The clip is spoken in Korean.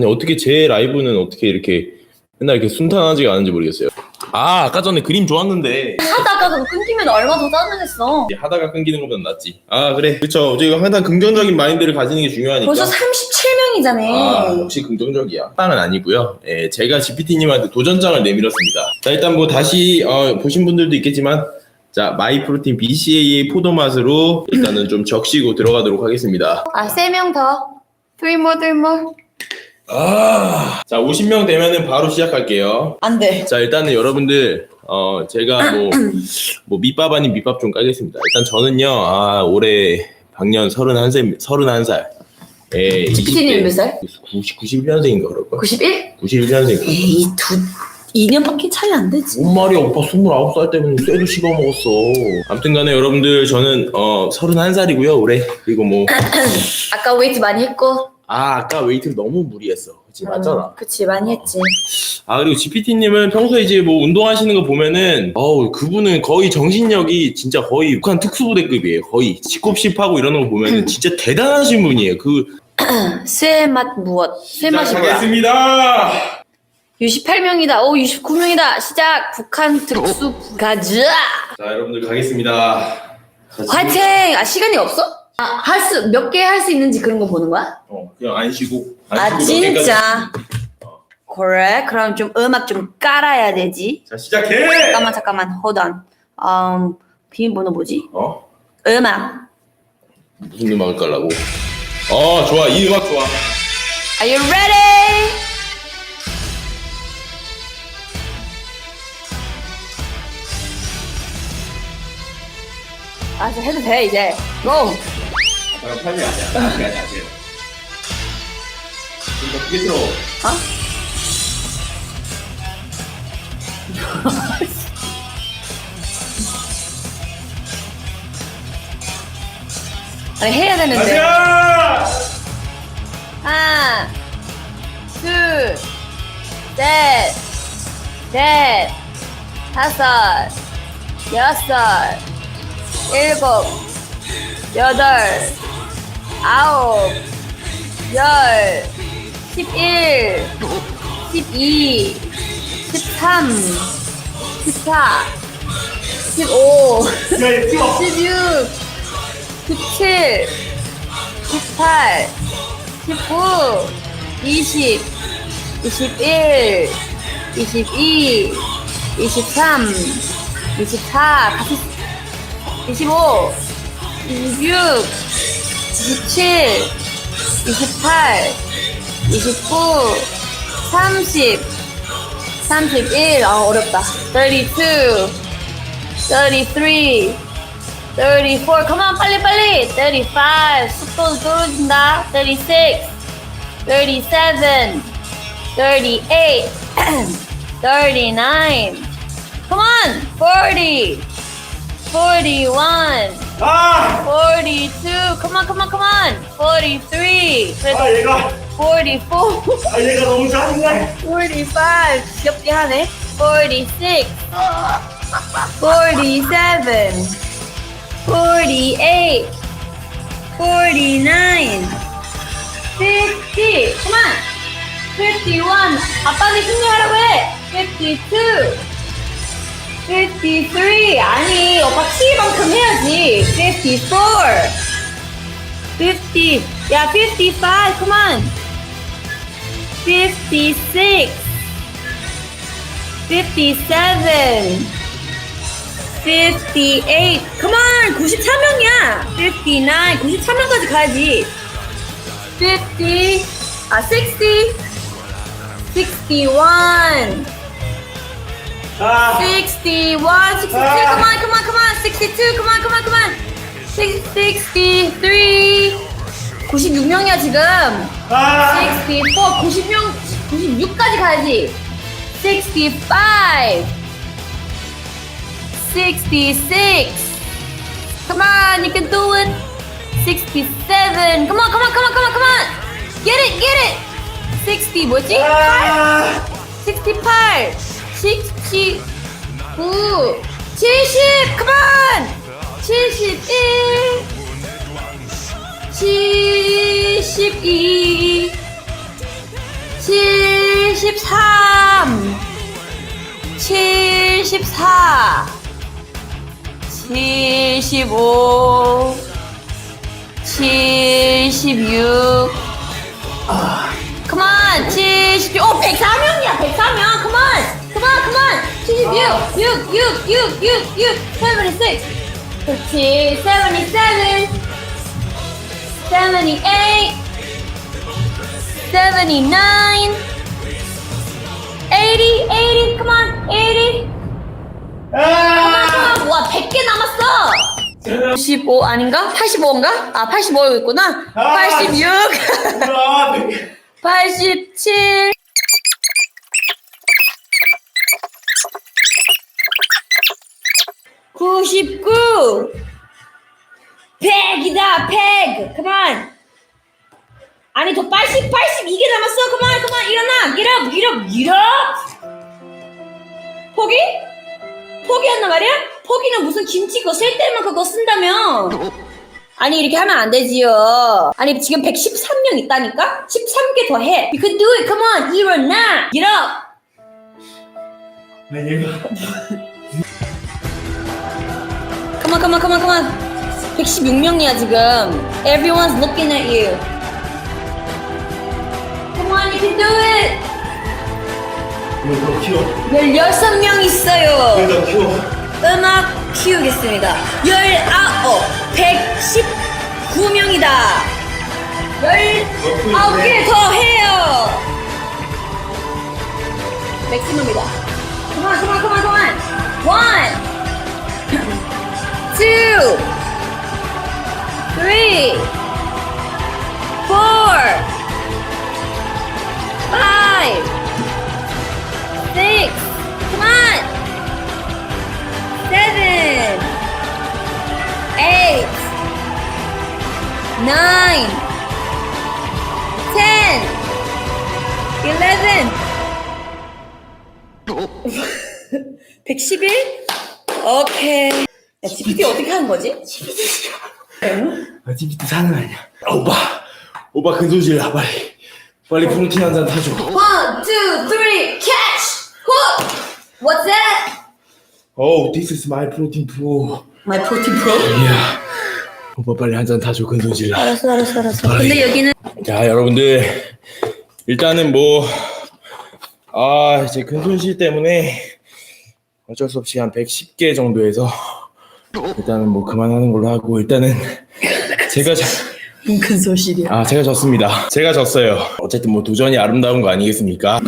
아니 어떻게 제 라이브는 어떻게 이렇게 맨날 이렇게 순탄하지가 않은지 모르겠어요. 아 아까 전에 그림 좋았는데 하다가 그거 끊기면 얼마 더 짜증냈어. 이제 하다가 끊기는 것보다 낫지. 아 그래 그렇죠. 저희가 항상 긍정적인 마인드를 가지는 게 중요하니까. 벌써 37명이잖아. 아, 역시 긍정적이야. 빵은 아니고요. 예, 제가 GPT님한테 도전장을 내밀었습니다. 자, 일단 뭐 다시 어, 보신 분들도 있겠지만, 자, 마이프로틴 BCAA 포도 맛으로 일단은 좀 적시고 들어가도록 하겠습니다. 아, 세 명 더. Three more, three more. 아, 자, 50명 되면은 바로 시작할게요. 안 돼. 자, 일단은 여러분들, 어, 제가 뭐, 뭐 밑밥 아닌 밑밥 좀 까겠습니다. 일단 저는요, 아, 올해 방년 31살, 31살. 예, GPT님 몇 살? 90, 91년생인가 그럴걸? 91? 91년생. 에이, 두, 2년밖에 차이 안 되지. 뭔 말이야 오빠 29살 때문에 쇠도 씹어 먹었어 아무튼 간에 여러분들 저는 어 31살이고요 올해 그리고 뭐 아까 웨이트 많이 했고. 아 아까 웨이트를 너무 무리했어 그치 맞잖아 음, 그치, 많이 했지. 아 그리고 GPT님은 평소에 이제 뭐 운동하시는 거 보면은 어우 그분은 거의 정신력이 진짜 거의 북한 특수부대급이에요 거의 직급십하고 이러는 거 보면은 진짜 대단하신 분이에요 그 쇠맛 무엇? 쇠맛이 뭐야? 시작하겠습니다 68명이다. 오, 69명이다. 시작. 북한 특수 가자. 자 여러분들 가겠습니다 자, 지금- 화이팅! 아, 시간이 없어? 아, 할 수, 몇 개 할 수 있는지 그런 거 보는 거야? 어 그냥 안 쉬고 안 아, 쉬고 몇 개까지- 진짜. 그래? 그럼 좀 음악 좀 깔아야 되지. 자 시작해 잠깐만, 잠깐만. hold on. 음, 비밀번호 뭐지? 어? 음악. 무슨 음악을 깔라고? 어 좋아 이 음악 좋아 Are you ready? 아, 이제 해도 돼, 이제. Go! 잠깐 타이밍 아니야 아직 아직 아직 이거 크게 틀어 어? 아니, 해야 되는데. 가자 하나, 둘, 셋, 넷, 다섯, 여섯, 일곱, 여덟, 아홉, 열, 십일, 십이, 십삼, 십사, 십오, 십육, 십칠, 십팔, 19, 20, 21, 22, 23, 24, 같이 25, 26, 27, 28, 29, 30, 31, 아 어렵다. 32, 33, 34 come on 빨리 빨리. 35 속도 떨어진다. 36 37 38 39 come on 40 41 아! 42 come on come on come on. 43 그래도 아 얘가 44 아 얘가 너무 짜증나 45 귀엽게 하네. 46 47 48 49 50 come on. 51 아빠한테 승리하라고 해. 52 53 아니 오빠 키만큼 해야지. 54 50 야 55 come on. 56 57 58 come on. 94명이야. 59 93명까지 가야지. 50 아 60 61아 61 62 come on come on come on 62 come on come on come on 63 96명이야 지금 아 64, 90명, 96까지 가야지. 65, 66. Come on, you can do it. 67. Come on, come on, come on, come on, come on. Get it, get it. 60 뭐지? 8. 68, 69, 70. Come on. 71. 72 73 74 75 76 Come on 76오 104명이야 104명 6 6 6 6 6 76 그렇지 77 78 79 80 80 Come on 80 Come on 와 100개 남았어 95 아닌가? 85인가? 아 85가 있구나 86 87 99 100이다 100 Come on 아니 더 80 80 이게 남았어. Come on 일어나. up Get up 포기? 포기한단 말이야? 포기는 무슨 김치 그거 쓸 때만 그거 쓴다며 아니 이렇게 하면 안 되지요. 아니 지금 113명 있다니까? 13개 더 해. You can do it. Come on. 일어나. Get up Come on, come on, come on, come on. 116명이야 지금. Everyone's looking at you. Come on, you can do it. 이거 키워 16명 있어요. 이거 키워 음악 키우겠습니다. 19, 119명이다. 19개 더 해요. 맥시멈이다. Come on, come on, come on, come on. One, two, three, four, five, six. Come on. seven, eight, nine, ten, eleven. 111? 오케이. 야, GPT 어떻게 하는 거지? 아 GPT 사는 아니야 오빠 오빠 근소질 나 빨리 빨리 프로틴 한 잔 타줘 One, two, three, catch! Hook! What's that? Oh this is my protein pro My protein pro. 이야 오빠 빨리 한 잔 타줘 근소질 나 알았어, 알았어, 알았어. 근데 여기는 자 여러분들 일단은 뭐 아 이제 근손실 때문에 어쩔 수 없이 한 110개 정도 해서 일단은 뭐 그만하는 걸로 하고 일단은 제가 자, 큰 소실이야. 아 제가 졌습니다. 제가 졌어요. 어쨌든 뭐 도전이 아름다운 거 아니겠습니까